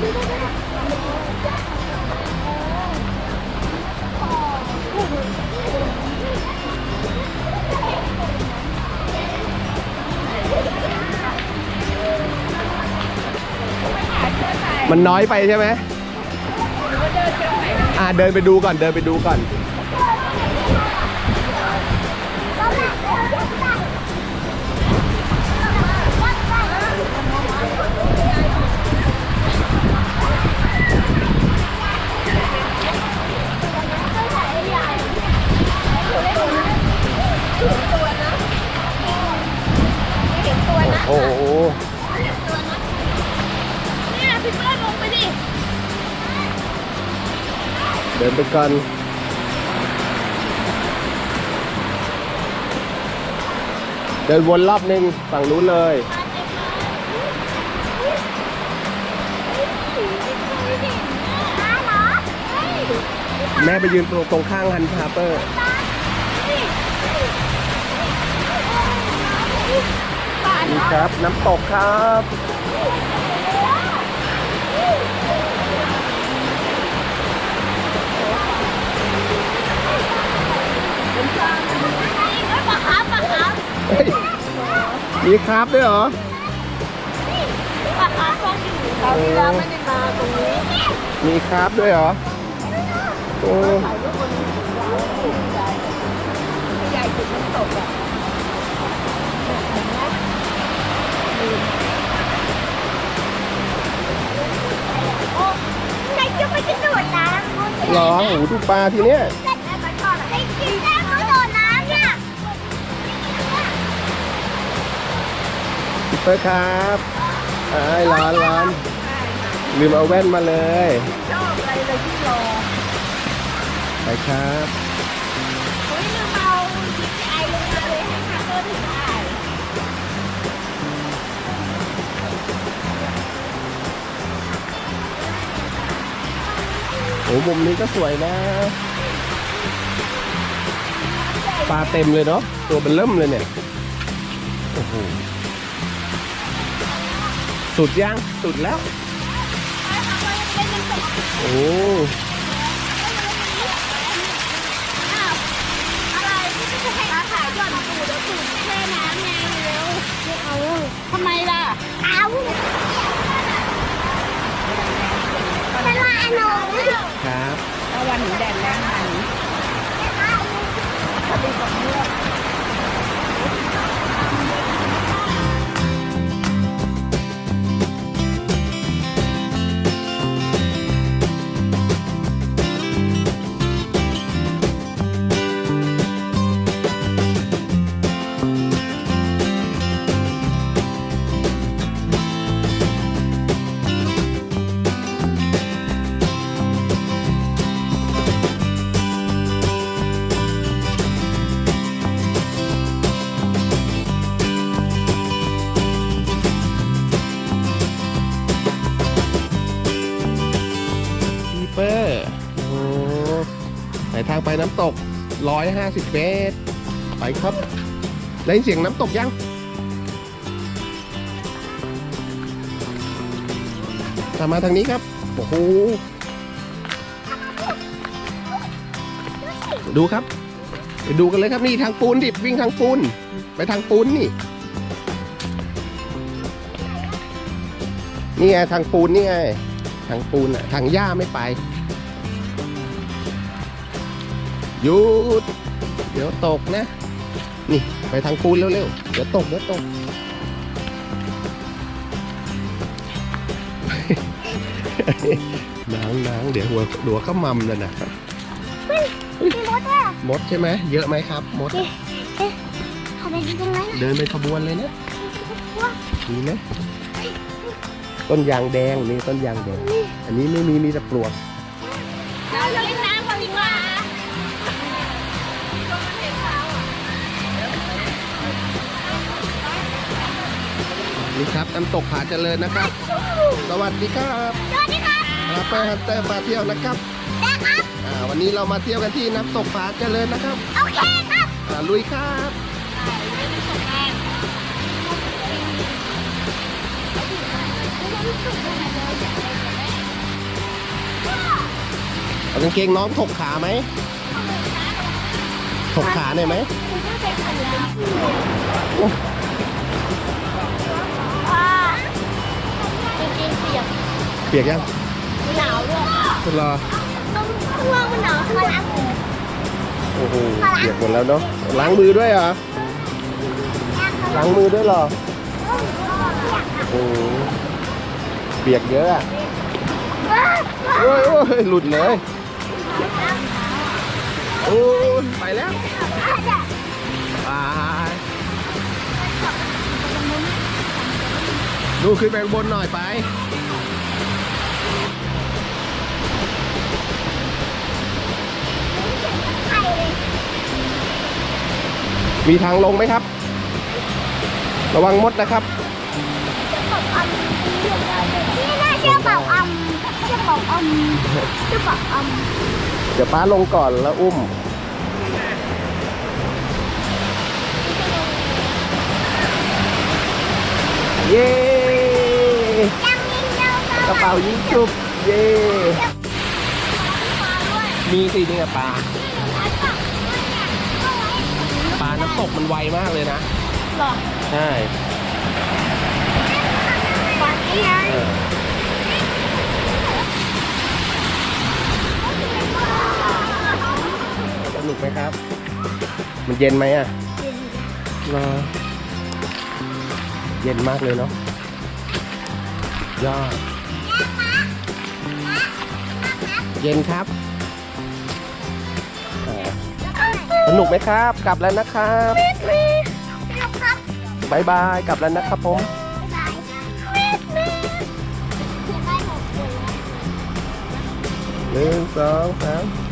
มันน้อยไปใช่ไหมอ่าเดินไปดูก่อน เดินไปดูก่อน ไปก่อนเดินวนรอบหนึ่งฝั่งนู้นเลยแม่ไปยืนตรงตรงข้างฮันคาเปอร์ นี่ครับ น้ำตกครับ ฮ้ยมีครับด้วยเหรอปะครับก็อยู่คราวที่แล้วไม่ได้มาตรงนี้มีครับด้วยเหรอโอ้ใหญ่จุดน้ำตกอะใครจะไปกระโดดน้ำเหรอโอ้โหดูปลาทีเนี้ย เปิ้ลครับไอ้ร้อนร้อนลืมเอาแว่นมาเลยชอบอะไรเลยที่รอไปครับเฮ้ยลืมเอา DPI ลงมาเลยให้คาเตอร์ที่ถ่ายโอ้มุมนี้ก็สวยนะปลาเต็มเลยเนาะตัวเป็นเริ่มเลยเนี่ย โอ้โห สุดยัง สุดแล้ว โอ้อะไรที่จะให้อาถ่ายก่อนตูดแล้วตูดแช่น้ำไงเร็วไม่เอาทำไมล่ะเอาเป็นว่าอนุครับถ้าวันหนูแดดแรงหันพี น้ำตก 150 เมตร ไปครับ ได้ยินเสียงน้ำตกยัง ตามมาทางนี้ครับ โอ้โห ดูครับ ไปดูกันเลยครับนี่ทางปูนดิบวิ่งทางปูน ไปทางปูนนี่นี่ไงทางปูนนี่ไงทางปูนอะทางหญ้าไม่ไป หยุด เดี๋ยวตกนะ นี่ไปทางปูนเร็วๆ เดี๋ยวตกเดี๋ยวตก น้ำน้ำเดี๋ยวหัวหัวก็มัมเลยนะมีรถอะมดใช่ไหม เยอะไหมครับ มดอะเขาไปดูตรงนั้นเดินไปขบวนเลยนะมีไหมต้นยางแดงนี่ต้นยางแดง อันนี้ไม่มีมีแต่ปลวก เราจะเล่นน้ นี่ครับน้ำตกผาเจริญนะครับ สวัสดีครับสวัสดีครับรับไปฮันเตอร์มาเที่ยวนะครับแม่ครับอ่าวันนี้เรามาเที่ยวกันที่น้ำตกผาเจริญนะครับโอเคครับอ่าลุยครับเกางเกงน้องถกขาไหมถกขาหน่อยไหมอ่ากาง เกงเปียกเปียกยังหนาวด้วยคุณรอต้องข้างล่างมันหนาวข้างล่างโอ้โหเปียกหมดแล้วเนาะล้างมือด้วยเหรอล้างมือด้วยเหรอโอ้โหเปียกเยอะอะโอ้ยโอ้ยหลุดเลยโอ้ยไปแล้วไป ดูขึ้นไปบนหน่อยไป มีทางลงไหมครับ ระวังมดนะครับนี่น่าเชื่อเปล่าอัมเชื่อเปล่าอัมเชื่อเปล่าอัมเดี๋ยวป้าลงก่อนแล้วอุ้ม เย้ยังยิงเจ้ากระเป๋ายิงจุบ เย้มีสิเนี่ยปลาปลาน้ำตกมันไวมากเลยนะหรอใช่ฝันยังไงเออสนุกไหมครับ มันเย็นไหมอะรอ เย็นมากเลยเนาะยอดเย็นครับอ่าสนุกไหมครับ กลับแล้วนะครับครับบายบาย กลับแล้วนะครับผมบ๊ายบายได้หมดเลยหนึ่งสองสาม